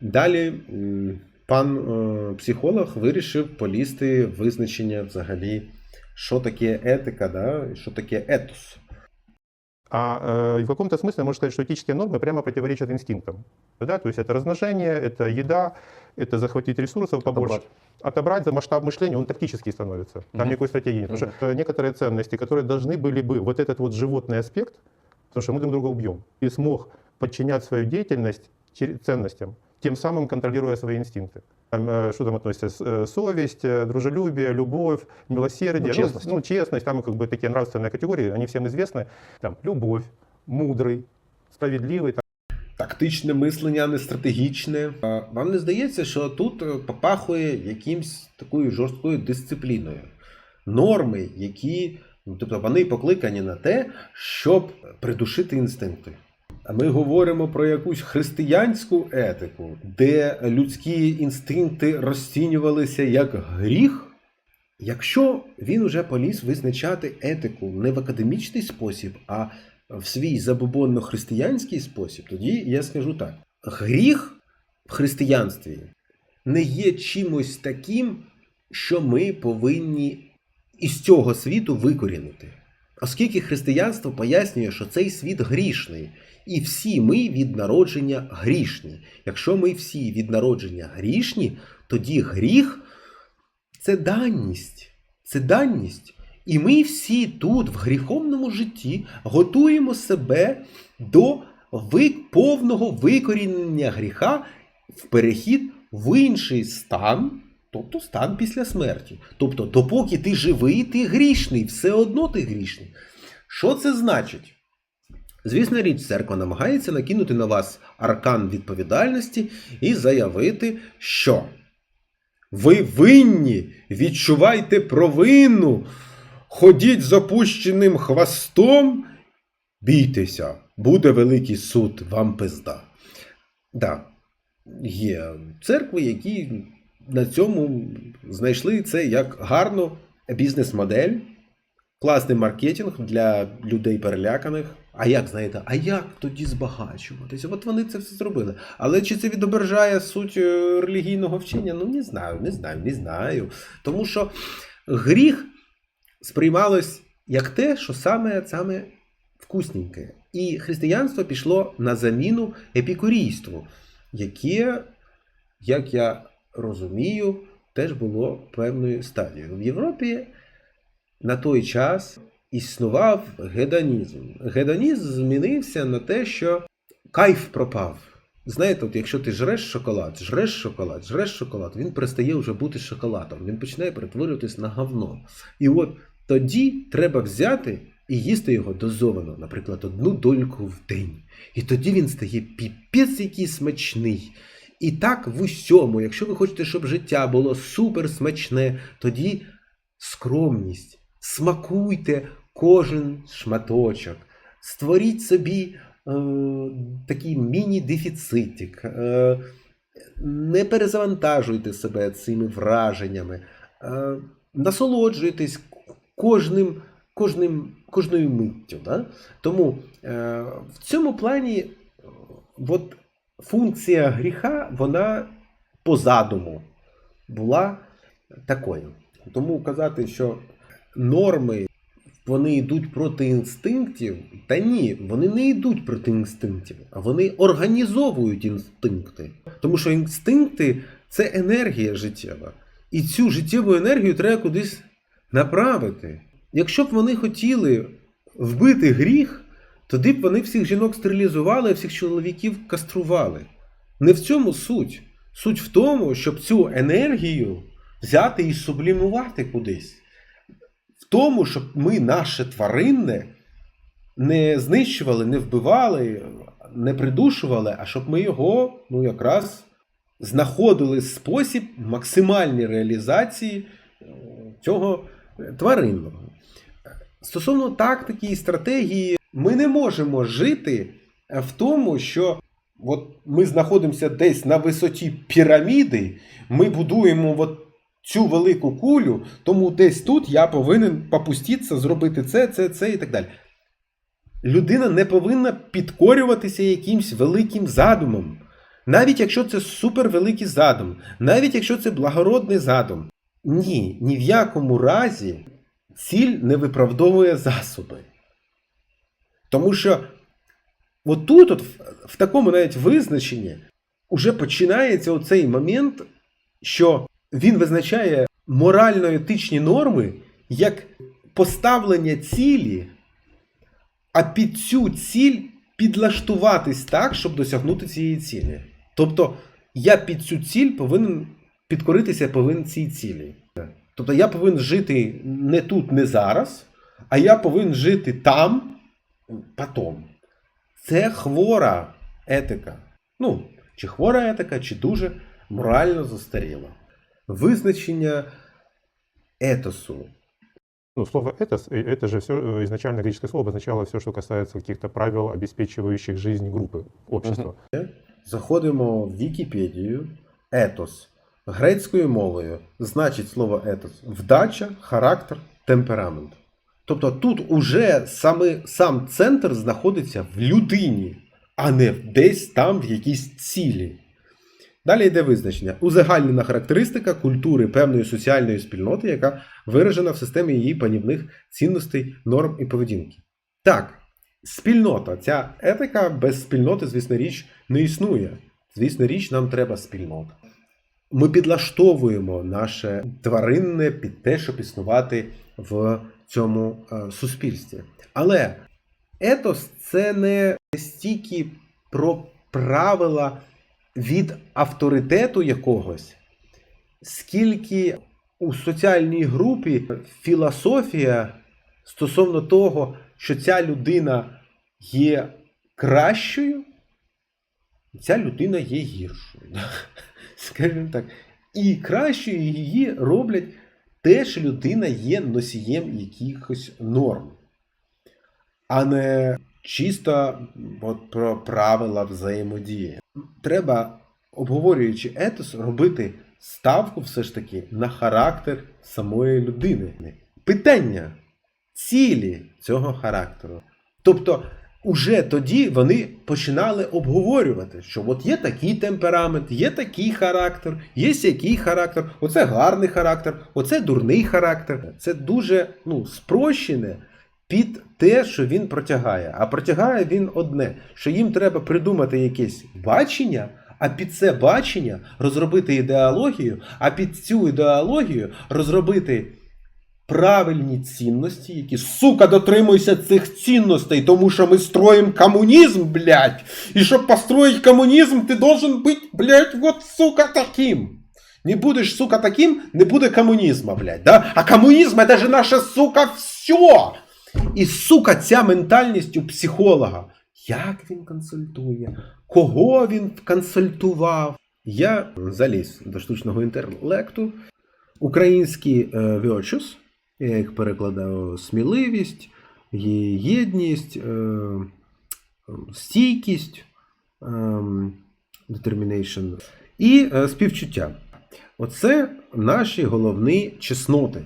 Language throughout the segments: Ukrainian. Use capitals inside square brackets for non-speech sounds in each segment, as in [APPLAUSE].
Далі м, пан е, психолог вирішив полізти в визначення взагалі, що таке етика, да, і що таке етос. А э, в каком-то смысле можно сказать, что этические нормы прямо противоречат инстинктам. Да? То есть это размножение, это еда, это захватить ресурсов побольше. Отобрать. Отобрать за масштаб мышления, он тактический становится. Там Мгм. никакой стратегии нет. Потому что э, некоторые ценности, которые должны были бы, вот этот вот животный аспект, потому что мы друг друга убьем, и смог подчинять свою деятельность чер- ценностям, тем самым контролируя свои инстинкты. Там, э, что там относится? С- э, Совесть, э, дружелюбие, любовь, милосердие. Ну, честность. ну, честность, там как бы такие нравственные категории, они всем известны. Там, любовь, мудрый, справедливый. Там, Тактичне мислення, а не стратегічне. А Вам не здається, що тут е, попахує якимсь такою жорсткою дисципліною? Норми, які, ну, тобто вони покликані на те, щоб придушити інстинкти. Ми говоримо про якусь християнську етику, де людські інстинкти розцінювалися як гріх. Якщо він уже поліз визначати етику не в академічний спосіб, а в свій забобонно-християнський спосіб, тоді я скажу так: гріх в християнстві не є чимось таким, що ми повинні із цього світу викорінити. Оскільки християнство пояснює, що цей світ грішний, і всі ми від народження грішні. Якщо ми всі від народження грішні, тоді гріх це данність. Це данність. І ми всі тут, в гріховному житті, готуємо себе до повного викорінення гріха в перехід в інший стан, тобто стан після смерті. Тобто, допоки ти живий, ти грішний, все одно ти грішний. Що це значить? Звісно річ, церква намагається накинути на вас аркан відповідальності і заявити, що ви винні, відчувайте провину, ходіть з опущеним хвостом, бійтеся, буде великий суд, вам пизда. Да, є церкви, які на цьому знайшли це як гарну бізнес-модель, класний маркетинг для людей переляканих. А як знаєте, а як тоді збагачуватися? От вони це все зробили. Але чи це відображає суть е, релігійного вчення? Ну не знаю, не знаю, не знаю. Тому що гріх сприймалось як те, що саме, саме вкусненьке. І християнство пішло на заміну епікурійству, яке, як я розумію, теж було певною стадією. В Європі на той час існував гедонізм. Гедонізм змінився на те, що кайф пропав. Знаєте, от якщо ти жреш шоколад, жреш шоколад, жреш шоколад, він перестає вже бути шоколадом, він починає перетворюватись на говно. І от тоді треба взяти і їсти його дозовано, наприклад, одну дольку в день. І тоді він стає піпець який смачний. І так в усьому, якщо ви хочете, щоб життя було супер смачне, тоді скромність. Смакуйте кожен шматочок. Створіть собі е, такий міні-дефіцитик. Е, не перезавантажуйте себе цими враженнями. Е, насолоджуйтесь кожним, кожним, кожною миттю. Да? Тому е, в цьому плані от, функція гріха, вона по задуму була такою. Тому казати, що норми вони йдуть проти інстинктів, та ні, вони не йдуть проти інстинктів, а вони організовують інстинкти. Тому що інстинкти це енергія життєва. І цю життєву енергію треба кудись направити. Якщо б вони хотіли вбити гріх, тоді б вони всіх жінок стерилізували, а всіх чоловіків кастрували. Не в цьому суть. Суть в тому, щоб цю енергію взяти і сублімувати кудись. В тому, щоб ми наше тваринне не знищували, не вбивали, не придушували, а щоб ми його ну, якраз знаходили спосіб максимальної реалізації е, цього е, тваринного. Стосовно тактики і стратегії, ми не можемо жити е, в тому, що от ми знаходимося десь на висоті піраміди, ми будуємо от цю велику кулю, тому десь тут я повинен попуститися, зробити це, це, це і так далі. Людина не повинна підкорюватися якимсь великим задумом. Навіть якщо це супервеликий задум, навіть якщо це благородний задум, ні, ні в якому разі ціль не виправдовує засоби. Тому що отут, от, в, такому навіть визначенні, уже починається оцей момент, що він визначає морально-етичні норми як поставлення цілі, а під цю ціль підлаштуватись так, щоб досягнути цієї цілі. Тобто, я під цю ціль повинен підкоритися повинен цій цілі. Тобто я повинен жити не тут, не зараз, а я повинен жити там, потом. Це хвора етика. Ну, чи хвора етика, чи дуже морально застаріла. Визначення етосу. Ну, слово «этос», э, это же все, изначально греческое слово обозначало все, что касается каких-то правил, обеспечивающих жизнь группы, общества. Заходимо в Вікіпедію. Етос. Грецькою мовою значить слово етос вдача, характер, темперамент. Тобто тут уже саме, сам центр знаходиться в людині, а не десь там в якійсь цілі. Далі йде визначення. Узагальнена характеристика культури певної соціальної спільноти, яка виражена в системі її панівних цінностей, норм і поведінки. Так, спільнота, ця етика без спільноти, звісно річ, не існує. Звісно річ, нам треба спільнота. Ми підлаштовуємо наше тваринне під те, щоб існувати в цьому е, суспільстві. Але етос це не стільки про правила від авторитету якогось, скільки у соціальній групі філософія стосовно того, що ця людина є кращою, ця людина є гіршою. [LAUGHS] Скажімо так. І кращою її роблять те, що людина є носієм якихось норм, а не чисто от, про правила взаємодії. Треба, обговорюючи етос, робити ставку все ж таки на характер самої людини. Питання цілі цього характеру. Тобто, уже тоді вони починали обговорювати, що от є такий темперамент, є такий характер, є який характер, оце гарний характер, оце дурний характер. Це дуже ну, спрощене під те, що він протягає. А протягає він одне, що їм треба придумати якесь бачення, а під це бачення розробити ідеологію, а під цю ідеологію розробити правильні цінності, які, сука, дотримуйся цих цінностей, тому що ми строїмо комунізм, блядь. І щоб построить комунізм, ти должен бути, блядь, вот, сука, таким. Не будеш, сука, таким, не буде комунізму, блядь, да? А комунізм это же наше, сука, все. І, сука, ця ментальність у психолога. Як він консультує? Кого він консультував? Я заліз до штучного інтелекту. Українські е, virtues, я їх перекладаю сміливість, єдність, е, стійкість, е, determination і е, співчуття. Оце наші головні чесноти,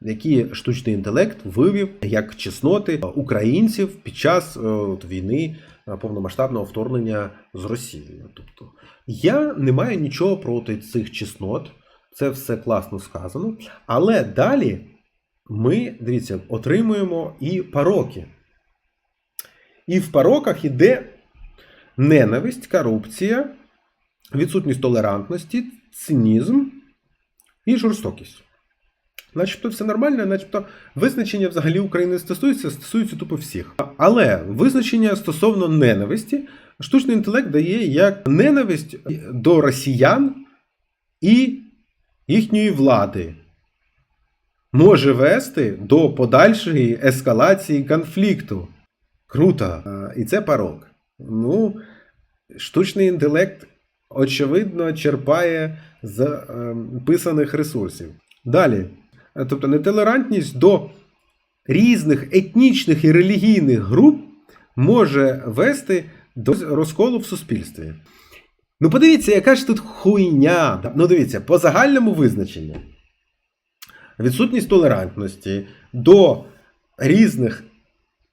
які штучний інтелект вивів як чесноти українців під час от, війни повномасштабного вторгнення з Росією. Тобто я не маю нічого проти цих чеснот, це все класно сказано. Але далі ми, дивіться, отримуємо і пороки. І в пороках іде ненависть, корупція, відсутність толерантності, цинізм і жорстокість. Начебто все нормально, начебто визначення взагалі України стосується, стосується тупо всіх. Але визначення стосовно ненависті штучний інтелект дає як ненависть до росіян і їхньої влади може вести до подальшої ескалації конфлікту. Круто. І це порок. Ну, штучний інтелект, очевидно, черпає з е, писаних ресурсів. Далі. Тобто нетолерантність до різних етнічних і релігійних груп може вести до розколу в суспільстві. Ну, подивіться, яка ж тут хуйня. Ну, дивіться, по загальному визначенню. Відсутність толерантності до різних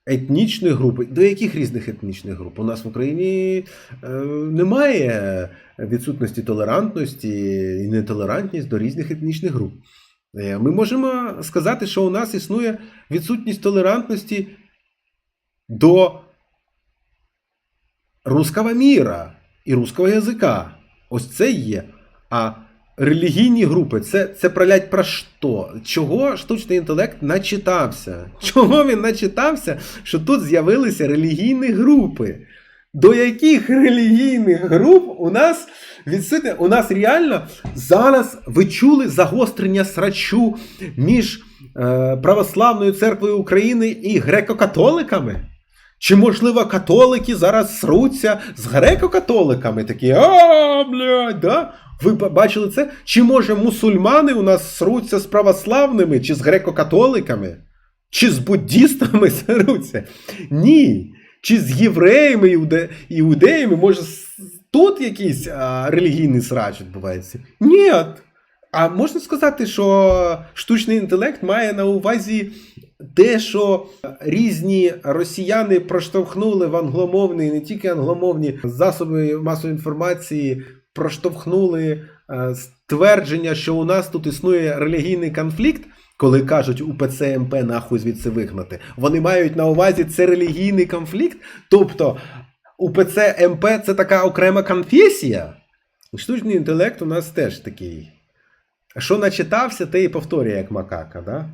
етнічних груп. До яких різних етнічних груп? У нас в Україні е, немає відсутності толерантності і нетолерантність до різних етнічних груп. Е, Ми можемо сказати, що у нас існує відсутність толерантності до руского міра і руского язика. Ось це є. А релігійні групи це, це пролять про що? Чого штучний інтелект начитався? Чого він начитався, що тут з'явилися релігійні групи? До яких релігійних груп у нас відсутні? У нас реально зараз ви чули загострення срачу між е, Православною церквою України і греко-католиками? Чи, можливо, католики зараз сруться з греко-католиками? Такі, а, блядь, да? Ви бачили це? Чи може мусульмани у нас сруться з православними, чи з греко-католиками? Чи з буддістами [LAUGHS] сруться? Ні. Чи з євреями, іуде... іудеями, може, тут якийсь а, релігійний срач відбувається? Ні. А можна сказати, що штучний інтелект має на увазі те, що різні росіяни проштовхнули в англомовні, не тільки англомовні засоби масової інформації, проштовхнули е, ствердження, що у нас тут існує релігійний конфлікт. Коли кажуть УПЦ МП нахуй звідси вигнати, вони мають на увазі це релігійний конфлікт. Тобто УПЦ МП це така окрема конфесія. Штучний інтелект у нас теж такий. Що начитався, те і повторює, як макака, да?